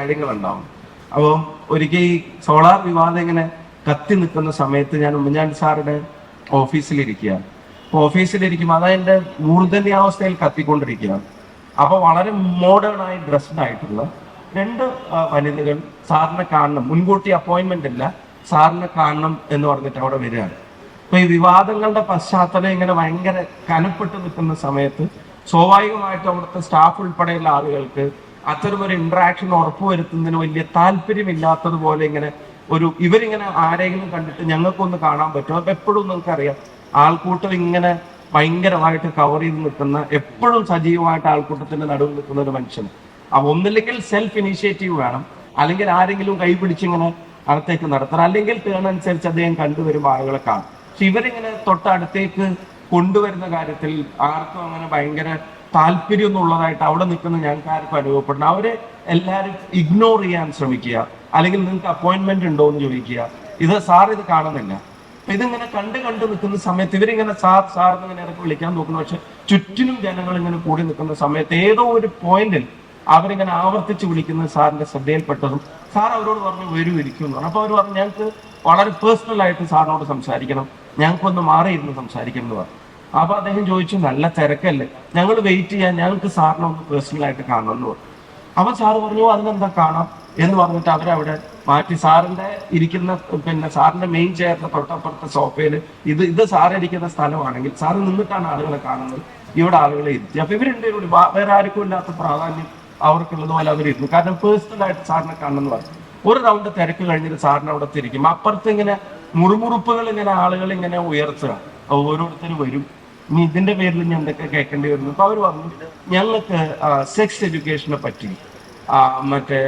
കാര്യങ്ങളുണ്ടാവും. അപ്പോൾ ഒരിക്കൽ ഈ സോളാർ വിവാദം ഇങ്ങനെ കത്തി നിൽക്കുന്ന സമയത്ത് ഞാൻ ഉമ്മൻചാണ്ടി സാറുടെ ഓഫീസിലിരിക്കുക അപ്പോൾ ഓഫീസിലിരിക്കുമ്പോൾ എന്റെ മൂർധന്യാവസ്ഥയിൽ കത്തിക്കൊണ്ടിരിക്കുകയാണ്. അപ്പോൾ വളരെ മോഡേൺ ആയി ഡ്രസ്ഡ് ആയിട്ടുള്ള രണ്ട് വനിതകൾ സാറിനെ കാണണം. മുൻകൂട്ടി അപ്പോയിന്റ്മെന്റ് ഇല്ല. സാറിനെ കാണണം എന്ന് പറഞ്ഞിട്ട് അവിടെ വരികയാണ്. അപ്പൊ ഈ വിവാദങ്ങളുടെ പശ്ചാത്തലം ഇങ്ങനെ ഭയങ്കര കനപ്പെട്ട് നിൽക്കുന്ന സമയത്ത് സ്വാഭാവികമായിട്ടും അവിടുത്തെ സ്റ്റാഫ് ഉൾപ്പെടെയുള്ള ആളുകൾക്ക് അത്തരമൊരു ഇന്ററാക്ഷൻ ഉറപ്പുവരുത്തുന്നതിന് വലിയ താല്പര്യമില്ലാത്തതുപോലെ ഇങ്ങനെ ഒരു ഇവരിങ്ങനെ ആരെങ്കിലും കണ്ടിട്ട് ഞങ്ങൾക്കൊന്ന് കാണാൻ പറ്റും. അപ്പൊ എപ്പോഴും നിങ്ങൾക്കറിയാം ആൾക്കൂട്ടം ഇങ്ങനെ ഭയങ്കരമായിട്ട് കവർ ചെയ്ത് നിൽക്കുന്ന എപ്പോഴും സജീവമായിട്ട് ആൾക്കൂട്ടത്തിന്റെ നടുവിൽ നിൽക്കുന്ന ഒരു മനുഷ്യൻ ആ ഒന്നില്ലെങ്കിൽ സെൽഫ് ഇനീഷ്യേറ്റീവ് വേണം. അല്ലെങ്കിൽ ആരെങ്കിലും കൈ പിടിച്ചിങ്ങനെ അകത്തേക്ക് നടത്തണം. അല്ലെങ്കിൽ ടേൺ അനുസരിച്ച് അദ്ദേഹം കണ്ടുവരുമ്പോൾ ആളുകളെ കാണും. പക്ഷെ ഇവരിങ്ങനെ തൊട്ടടുത്തേക്ക് കൊണ്ടുവരുന്ന കാര്യത്തിൽ ആർക്കും അങ്ങനെ ഭയങ്കര താല്പര്യമൊന്നും ഉള്ളതായിട്ട് അവിടെ നിൽക്കുന്ന ഞങ്ങൾക്ക് ആർക്കും അനുഭവപ്പെടണം. അവരെ എല്ലാവരും ഇഗ്നോർ ചെയ്യാൻ ശ്രമിക്കുക. അല്ലെങ്കിൽ നിങ്ങൾക്ക് അപ്പോയിന്റ്മെന്റ് ഉണ്ടോ എന്ന് ചോദിക്കുക. ഇത് സാർ ഇത് കാണുന്നില്ല. അപ്പൊ ഇതിങ്ങനെ കണ്ട് കണ്ട് നിൽക്കുന്ന സമയത്ത് ഇവരിങ്ങനെ സാർ സാർ ഇങ്ങനെ ഇറക്കി വിളിക്കാൻ നോക്കുന്നു. പക്ഷെ ചുറ്റിനും ജനങ്ങൾ ഇങ്ങനെ കൂടി നിൽക്കുന്ന സമയത്ത് ഏതോ ഒരു പോയിന്റിൽ അവരിങ്ങനെ ആവർത്തിച്ച് വിളിക്കുന്നത് സാറിന്റെ ശ്രദ്ധയിൽപ്പെട്ടതും സാർ അവരോട് പറഞ്ഞു വരൂ ഇരിക്കും എന്ന് പറഞ്ഞു. അപ്പൊ അവർ പറഞ്ഞു ഞങ്ങൾക്ക് വളരെ പേഴ്സണൽ ആയിട്ട് സാറിനോട് സംസാരിക്കണം. ഞങ്ങൾക്കൊന്ന് മാറിയിരുന്ന് സംസാരിക്കണം എന്ന് പറഞ്ഞു. അപ്പൊ അദ്ദേഹം ചോദിച്ചു നല്ല തിരക്കല്ലേ? ഞങ്ങൾ വെയിറ്റ് ചെയ്യാൻ ഞങ്ങൾക്ക് സാറിനെ ഒന്ന് പേഴ്സണൽ ആയിട്ട് പറഞ്ഞു. അപ്പൊ സാറ് പറഞ്ഞു അതിനെന്താ കാണാം? എന്ന് പറഞ്ഞിട്ട് അവരവിടെ മാറ്റി. സാറിന്റെ ഇരിക്കുന്ന പിന്നെ സാറിന്റെ മെയിൻ ചെയറിന്റെ തൊട്ടപ്പുറത്തെ സോഫയിൽ ഇത് ഇത് സാറിരിക്കുന്ന സ്ഥലമാണെങ്കിൽ സാറ് നിന്നിട്ടാണ് ആളുകളെ കാണുന്നത്. ഇവിടെ ആളുകളെ ഇരുത്തി. അപ്പൊ ഇവരുണ്ട് വേറെ ആർക്കും ഇല്ലാത്ത പ്രാധാന്യം അവർക്കുള്ളത് പോലെ അവരിരുന്നു. കാരണം പേഴ്സണൽ ആയിട്ട് സാറിനെ കാണണം എന്ന് പറഞ്ഞു. ഒരു റൗണ്ട് തിരക്ക് കഴിഞ്ഞിട്ട് സാറിന് അവിടെ തിരിക്കും. അപ്പുറത്ത് ഇങ്ങനെ മുറുമുറുപ്പുകൾ ഇങ്ങനെ ആളുകൾ ഇങ്ങനെ ഉയർത്തുക. ഓരോരുത്തർ വരും. ഇനി ഇതിന്റെ പേരിൽ ഞാൻ എന്തൊക്കെ കേൾക്കേണ്ടി വരുന്നു? അപ്പൊ അവർ പറഞ്ഞു ഞങ്ങൾക്ക് സെക്സ് എഡ്യൂക്കേഷനെ പറ്റി മറ്റേ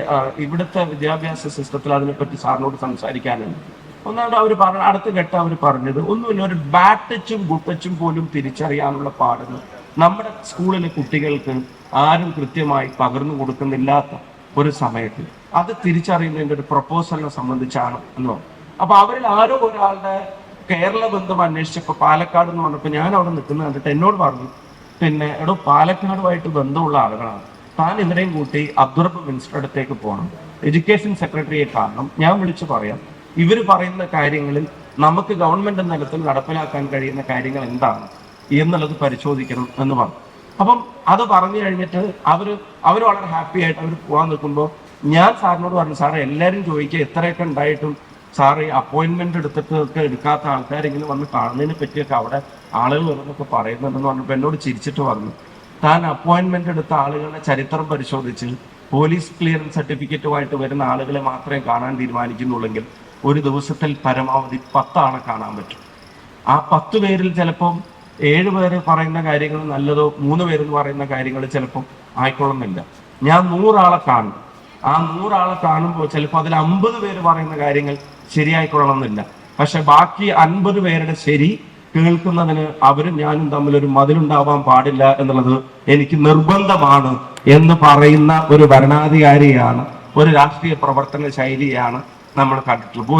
ഇവിടുത്തെ വിദ്യാഭ്യാസ സിസ്റ്റത്തിൽ അതിനെപ്പറ്റി സാറിനോട് സംസാരിക്കാനുണ്ട്. ഒന്നാമത് അവർ പറഞ്ഞ അടുത്ത ഘട്ടം അവർ പറഞ്ഞത് ഒന്നുമില്ല ഒരു ബാഡ് ടച്ചും ഗുഡ് ടച്ചും പോലും തിരിച്ചറിയാനുള്ള പാടുകൾ നമ്മുടെ സ്കൂളിലെ കുട്ടികൾക്ക് ആരും കൃത്യമായി പകർന്നു കൊടുക്കുന്നില്ലാത്ത ഒരു സമയത്ത്. അത് തിരിച്ചറിയുന്നതിന്റെ ഒരു പ്രപ്പോസലിനെ സംബന്ധിച്ചാണ് എന്ന് അപ്പൊ അവരിൽ ആരോ ഒരാളുടെ കേരള ബന്ധം അന്വേഷിച്ചപ്പോൾ പാലക്കാട് എന്ന് പറഞ്ഞപ്പോൾ ഞാൻ അവിടെ നിൽക്കുന്നത് കണ്ടിട്ട് എന്നോട് പറഞ്ഞു പിന്നെ എടോ പാലക്കാടുമായിട്ട് ബന്ധമുള്ള ആളുകളാണ്. താൻ ഇവരെയും കൂട്ടി അബ്ദുറബ് മിനിസ്റ്റർ അടുത്തേക്ക് പോകണം. എഡ്യൂക്കേഷൻ സെക്രട്ടറിയെ കാണണം. ഞാൻ വിളിച്ചു പറയാം. ഇവർ പറയുന്ന കാര്യങ്ങളിൽ നമുക്ക് ഗവൺമെന്റ് തലത്തിൽ നടപ്പിലാക്കാൻ കഴിയുന്ന കാര്യങ്ങൾ എന്താണ് എന്നുള്ളത് പരിശോധിക്കണം എന്ന് പറഞ്ഞു. അപ്പം അത് പറഞ്ഞു കഴിഞ്ഞിട്ട് അവർ അവർ വളരെ ഹാപ്പി ആയിട്ട് അവർ പോകാൻ നിൽക്കുമ്പോൾ ഞാൻ സാറിനോട് പറഞ്ഞു സാറേ എല്ലാവരും ചോദിക്കുക എത്രയൊക്കെ ഉണ്ടായിട്ടും ഈ അപ്പോയിന്റ്മെന്റ് എടുത്തിട്ട് എടുക്കാത്ത ആൾക്കാരെങ്കിലും വന്ന് കാണുന്നതിനെ പറ്റിയൊക്കെ അവിടെ ആളുകൾ വരുന്നൊക്കെ പറയുന്നുണ്ടെന്ന് പറഞ്ഞപ്പോൾ എന്നോട് ചിരിച്ചിട്ട് പറഞ്ഞു. താൻ അപ്പോയിന്റ്മെന്റ് എടുത്ത ആളുകളുടെ ചരിത്രം പരിശോധിച്ച് പോലീസ് ക്ലിയറൻസ് സർട്ടിഫിക്കറ്റുമായിട്ട് വരുന്ന ആളുകളെ മാത്രമേ കാണാൻ തീരുമാനിക്കുന്നുള്ളെങ്കിൽ ഒരു ദിവസത്തിൽ പരമാവധി പത്താളെ കാണാൻ പറ്റും. ആ പത്ത് പേരിൽ ചിലപ്പം ഏഴ് പേര് പറയുന്ന കാര്യങ്ങൾ നല്ലതോ മൂന്ന് പേരെന്ന് പറയുന്ന കാര്യങ്ങൾ ചിലപ്പം ആയിക്കൊള്ളുന്നില്ല. ഞാൻ നൂറാളെ കാണും. ആ നൂറാളെ കാണുമ്പോൾ ചിലപ്പോൾ അതിൽ അമ്പത് പേര് പറയുന്ന കാര്യങ്ങൾ ശരിയായിക്കൊള്ളണമെന്നില്ല. പക്ഷെ ബാക്കി അൻപത് പേരുടെ ശരി കേൾക്കുന്നതിന് അവരും ഞാനും തമ്മിൽ ഒരു മതിലുണ്ടാവാൻ പാടില്ല എന്നുള്ളത് എനിക്ക് നിർബന്ധമാണ് എന്ന് പറയുന്ന ഒരു ഭരണാധികാരിയാണ് ഒരു രാഷ്ട്രീയ പ്രവർത്തന ശൈലിയാണ് നമ്മൾ കണ്ടിട്ടുള്ളത്.